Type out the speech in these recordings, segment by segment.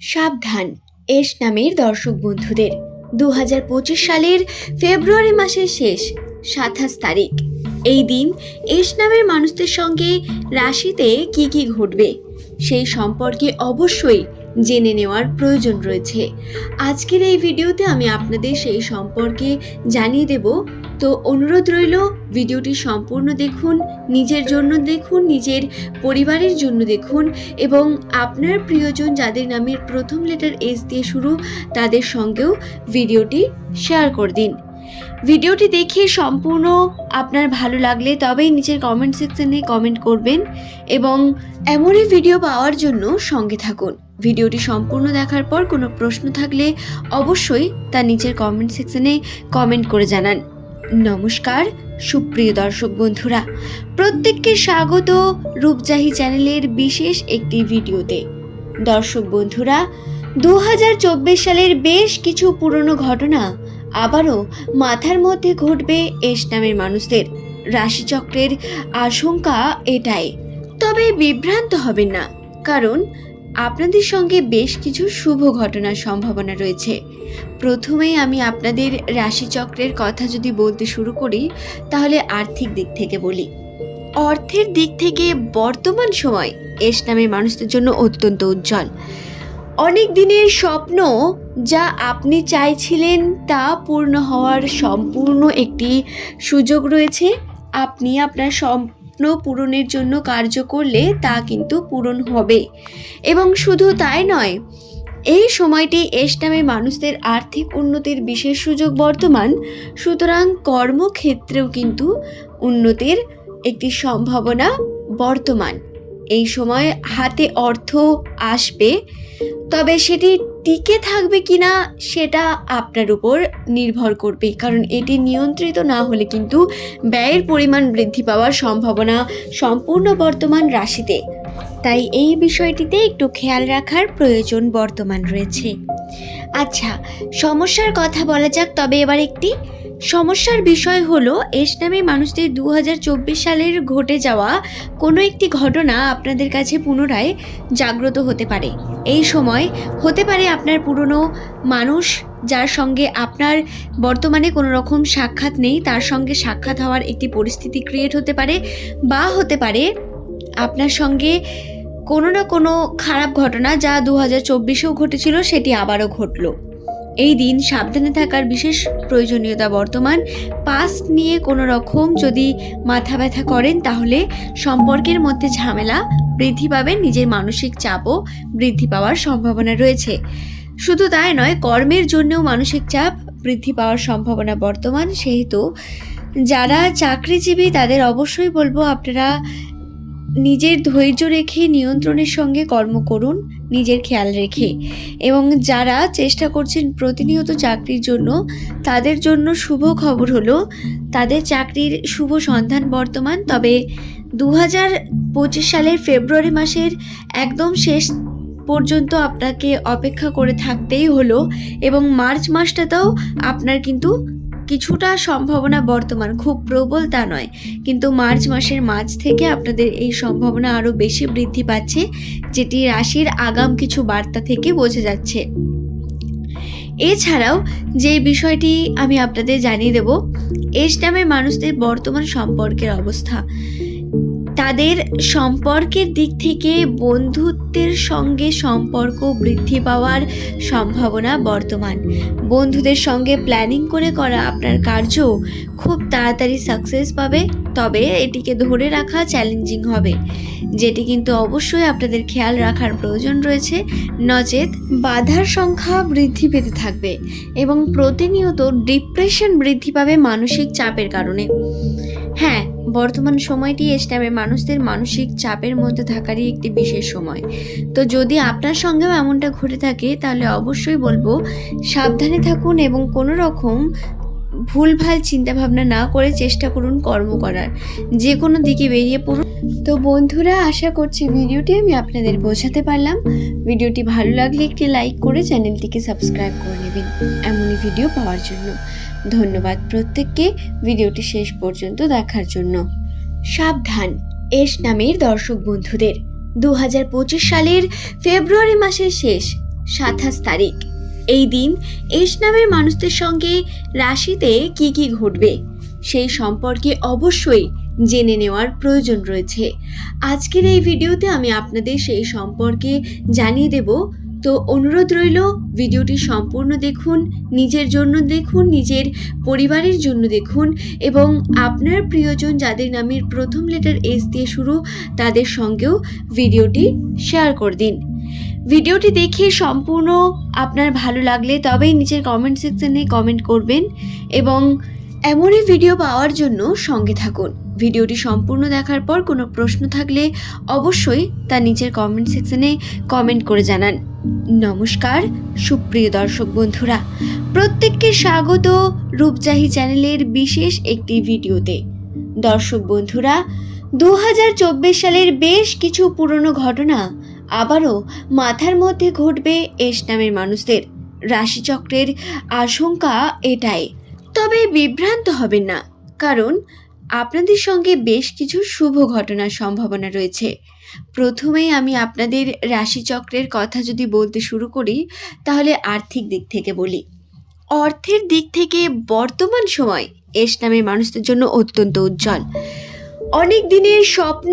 সাবধান, এস নামের দর্শক বন্ধুদের। দু হাজার পঁচিশ সালের ফেব্রুয়ারি মাসের শেষ সাতাশ তারিখ। এই দিন এস নামের মানুষদের সঙ্গে রাশিতে কি কি ঘটবে, সেই সম্পর্কে অবশ্যই জেনে নেওয়ার প্রয়োজন রয়েছে। আজকের এই ভিডিওতে আমি আপনাদের সেই সম্পর্কে জানিয়ে দেব তো অনুরোধ রইল, ভিডিওটি সম্পূর্ণ দেখুন, নিজের জন্য দেখুন, নিজের পরিবারের জন্য দেখুন এবং আপনার প্রিয়জন যাদের নামের প্রথম লেটার এস দিয়ে শুরু, তাদের সঙ্গেও ভিডিওটি শেয়ার করে দিন। ভিডিওটি দেখে সম্পূর্ণ আপনার ভালো লাগলে তবেই নিচের কমেন্ট সেকশনে কমেন্ট করবেন এবং এমনই ভিডিও পাওয়ার জন্য সঙ্গে থাকুন। ভিডিওটি সম্পূর্ণ দেখার পর কোনো প্রশ্ন থাকলে অবশ্যই তা নিচের কমেন্ট সেকশনে কমেন্ট করে জানান। নমস্কার, সুপ্রিয় দর্শক বন্ধুরা, প্রত্যেককে স্বাগত রূপজাহি চ্যানেলের বিশেষ একটি ভিডিওতে। দর্শক বন্ধুরা দু হাজার চব্বিশ সালের বেশ কিছু পুরনো ঘটনা আবারও মাথার মধ্যে ঘটবে এস নামের মানুষদের। রাশিচক্রের আশঙ্কা এটাই। তবে বিভ্রান্ত হবেন না, কারণ আপনাদের সঙ্গে বেশ কিছু শুভ ঘটনার সম্ভাবনা রয়েছে। প্রথমেই আমি আপনাদের রাশিচক্রের কথা যদি বলতে শুরু করি, তাহলে আর্থিক দিক থেকে বলি। অর্থের দিক থেকে বর্তমান সময় এস নামের মানুষদের জন্য অত্যন্ত উজ্জ্বল। অনেক দিনের স্বপ্ন যা আপনি চাইছিলেন তা পূর্ণ হওয়ার সম্পূর্ণ একটি সুযোগ রয়েছে। আপনি আপনার স্বপ্ন পূরণের জন্য কার্য করলে তা কিন্তু পূরণ হবে। এবং শুধু তাই নয়, এই সময়টি এস নামের মানুষদের আর্থিক উন্নতির বিশেষ সুযোগ বর্তমান, সুতরাং কর্মক্ষেত্রেও কিন্তু উন্নতির একটি সম্ভাবনা বর্তমান। এই সময় হাতে অর্থ আসবে, তবে সেটি টিকে থাকবে কিনা সেটা আপনার উপর নির্ভর করবে, কারণ এটি নিয়ন্ত্রিত না হলে কিন্তু ব্যয়ের পরিমাণ বৃদ্ধি পাওয়ার সম্ভাবনা সম্পূর্ণ বর্তমান রাশিতে। তাই এই বিষয়টিতে একটু খেয়াল রাখার প্রয়োজন বর্তমান রয়েছে। আচ্ছা সমস্যার কথা বলা যাক, তবে এবার একটি। সমস্যার বিষয় হলো এস নামে মানুষদের দু হাজার চব্বিশ সালের ঘটে যাওয়া কোনো একটি ঘটনা আপনাদের কাছে পুনরায় জাগ্রত হতে পারে। এই সময় হতে পারে আপনার পুরনো মানুষ যার সঙ্গে আপনার বর্তমানে কোনো রকম সাক্ষাৎ নেই, তার সঙ্গে সাক্ষাৎ হওয়ার একটি পরিস্থিতি ক্রিয়েট হতে পারে বা হতে পারে আপনার সঙ্গে কোনো না কোনো খারাপ ঘটনা যা দু হাজার চব্বিশেও ঘটেছিল, সেটি আবারও ঘটলো। এই দিন সাবধানে থাকার বিশেষ প্রয়োজনীয়তা বর্তমান। পাস্ট নিয়ে কোনো রকম যদি মাথা ব্যথা করেন, তাহলে সম্পর্কের মধ্যে ঝামেলা বৃদ্ধি পাবে, নিজের মানসিক চাপও বৃদ্ধি পাওয়ার সম্ভাবনা রয়েছে। শুধু তাই নয়, কর্মের জন্যও মানসিক চাপ বৃদ্ধি পাওয়ার সম্ভাবনা বর্তমান। সেহেতু যারা চাকরিজীবী, তাদের অবশ্যই বলব আপনারা নিজের ধৈর্য রেখে নিয়ন্ত্রণের সঙ্গে কর্ম করুন। নিজের খেয়াল রেখে। এবং যারা চেষ্টা করছেন প্রতিনিয়ত চাকরির জন্য, তাদের জন্য শুভ খবর হলো, তাদের চাকরির শুভ সন্ধান বর্তমান। তবে দু হাজার পঁচিশ সালের ফেব্রুয়ারি মাসের একদম শেষ পর্যন্ত আপনাকে অপেক্ষা করে থাকতেই হলো এবং মার্চ মাসটাতেও আপনার কিন্তু কিছুটা সম্ভাবনা বর্তমান, খুব প্রবল তা নয়। কিন্তু মার্চ মাসের মাঝ থেকে আপনাদের এই সম্ভাবনা আরও বেশি বৃদ্ধি পাচ্ছে, যেটি রাশির আগাম কিছু বার্তা থেকে বোঝা যাচ্ছে। এছাড়াও যে বিষয়টি আমি আপনাদের জানিয়ে দেব, এস নামের মানুষদের বর্তমান সম্পর্কের অবস্থা। তাদের সম্পর্কের দিক থেকে বন্ধুত্বের সঙ্গে সম্পর্ক বৃদ্ধি পাওয়ার সম্ভাবনা বর্তমান। বন্ধুদের সঙ্গে প্ল্যানিং করে করা আপনার কার্য খুব তাড়াতাড়ি সাকসেস পাবে, তবে এটিকে ধরে রাখা চ্যালেঞ্জিং হবে। যেটি কিন্তু অবশ্যই আপনাদের খেয়াল রাখার প্রয়োজন রয়েছে। নচেত বাধার সংখ্যা বৃদ্ধি পেতে থাকবে এবং প্রতিনিয়ত ডিপ্রেশন বৃদ্ধি পাবে মানসিক চাপের কারণে। হ্যাঁ বর্তমান সময়টি এস্টামের মানুষদের মানসিক চাপের মধ্যে থাকারই একটি বিশেষ সময়। তো যদি আপনার সঙ্গেও এমনটা ঘটে থাকে, তাহলে অবশ্যই বলব, সাবধানে থাকুন এবং কোনো রকম ভুলভাল চিন্তাভাবনা না করে চেষ্টা করুন কর্ম করার। যে কোনো দিকে বেরিয়ে পড়ুন। তো বন্ধুরা, আশা করছি ভিডিওটি আমি আপনাদের বোঝাতে পারলাম। ভিডিওটি ভালো লাগলে একটি লাইক করে চ্যানেলটিকে সাবস্ক্রাইব করে নেবেন এমনই ভিডিও পাওয়ার জন্য। ধন্যবাদ প্রত্যেককে ভিডিওটি শেষ পর্যন্ত দেখার জন্য। সাবধান, এস নামের দর্শক বন্ধুদের। দু হাজার পঁচিশ সালের ফেব্রুয়ারি মাসের শেষ, সাতাশ তারিখ। এই দিন এস নামের মানুষদের সঙ্গে রাশিতে কি কি ঘটবে সেই সম্পর্কে অবশ্যই জেনে নেওয়ার প্রয়োজন রয়েছে। আজকের এই ভিডিওতে আমি আপনাদের সেই সম্পর্কে জানিয়ে দেব। তো অনুরোধ রইল, ভিডিওটি সম্পূর্ণ দেখুন, নিজের জন্য দেখুন, নিজের পরিবারের জন্য দেখুন এবং আপনার প্রিয়জন যাদের নামের প্রথম লেটার এস দিয়ে শুরু, তাদের সঙ্গেও ভিডিওটি শেয়ার করে দিন। ভিডিওটি দেখে সম্পূর্ণ আপনার ভালো লাগলে তবেই নিচের কমেন্ট সেকশনে কমেন্ট করবেন এবং এমনই ভিডিও পাওয়ার জন্য সঙ্গে থাকুন। ভিডিওটি সম্পূর্ণ দেখার পর কোনো প্রশ্ন থাকলে অবশ্যই তা নিচের কমেন্ট সেকশনে কমেন্ট করে জানান। নমস্কার, সুপ্রিয় দর্শক বন্ধুরা, প্রত্যেককে স্বাগত রূপজাহি চ্যানেলের বিশেষ একটি ভিডিওতে। দর্শক বন্ধুরা দু হাজার চব্বিশ সালের বেশ কিছু পুরনো ঘটনা আবারও মাথার মধ্যে ঘটবে এস নামের মানুষদের। রাশিচক্রের আশঙ্কা এটাই। তবে বিভ্রান্ত হবেন না, কারণ আপনাদের সঙ্গে বেশ কিছু শুভ ঘটনার সম্ভাবনা রয়েছে। প্রথমেই আমি আপনাদের রাশিচক্রের কথা যদি বলতে শুরু করি, তাহলে আর্থিক দিক থেকে বলি। অর্থের দিক থেকে বর্তমান সময় এস নামের মানুষদের জন্য অত্যন্ত উজ্জ্বল। অনেক দিনের স্বপ্ন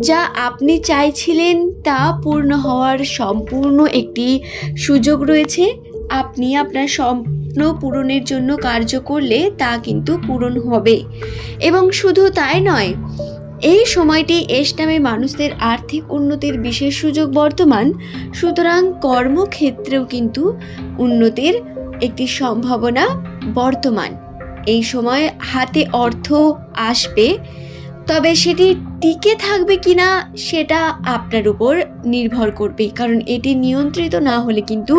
যা আপনি চাইছিলেন তা পূর্ণ হওয়ার সম্পূর্ণ একটি সুযোগ রয়েছে। আপনি আপনার স্বপ্ন পূরণের জন্য কার্য করলে তা কিন্তু পূরণ হবে। এবং শুধু তাই নয়, এই সময়টি এস নামে মানুষদের আর্থিক উন্নতির বিশেষ সুযোগ বর্তমান। সুতরাং কর্মক্ষেত্রেও কিন্তু উন্নতির একটি সম্ভাবনা বর্তমান। এই সময় হাতে অর্থ আসবে। তবে সেটি টিকে থাকবে কিনা সেটা আপনার উপর নির্ভর করবে, কারণ এটি নিয়ন্ত্রিত না হলে কিন্তু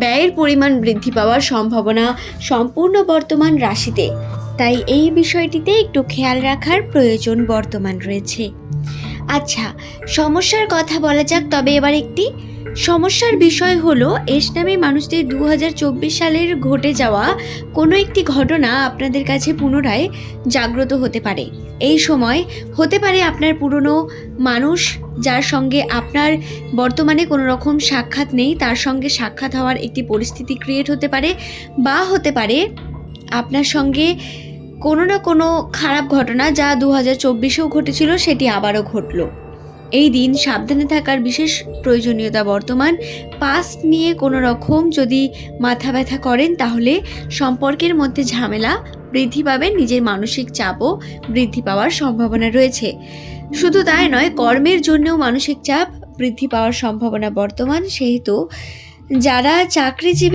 ব্যয়ের পরিমাণ বৃদ্ধি পাওয়ার সম্ভাবনা সম্পূর্ণ বর্তমান রাশিতে। তাই এই বিষয়টিতে একটু খেয়াল রাখার প্রয়োজন বর্তমান রয়েছে। আচ্ছা সমস্যার কথা বলা যাক, তবে এবার একটি। সমস্যার বিষয় হলো এস নামে মানুষদের দু হাজার চব্বিশ সালের ঘটে যাওয়া কোনো একটি ঘটনা আপনাদের কাছে পুনরায় জাগ্রত হতে পারে। এই সময় হতে পারে আপনার পুরনো মানুষ যার সঙ্গে আপনার বর্তমানে কোনো রকম সাক্ষাৎ নেই, তার সঙ্গে সাক্ষাৎ হওয়ার একটি পরিস্থিতি ক্রিয়েট হতে পারে বা হতে পারে আপনার সঙ্গে কোনো না কোনো খারাপ ঘটনা যা দু হাজার চব্বিশেও ঘটেছিল, সেটি আবারও ঘটলো। এই দিন সাবধানে থাকার বিশেষ প্রয়োজনীয়তা বর্তমান। পাস্ট নিয়ে কোনো রকম যদি মাথা ব্যথা করেন, তাহলে সম্পর্কের মধ্যে ঝামেলা বৃদ্ধি পাবে, নিজের মানসিক চাপও বৃদ্ধি পাওয়ার সম্ভাবনা রয়েছে। শুধু তাই নয়, কর্মের জন্যও মানসিক চাপ বৃদ্ধি পাওয়ার সম্ভাবনা বর্তমান। সেহেতু যারা চাকরিজীবী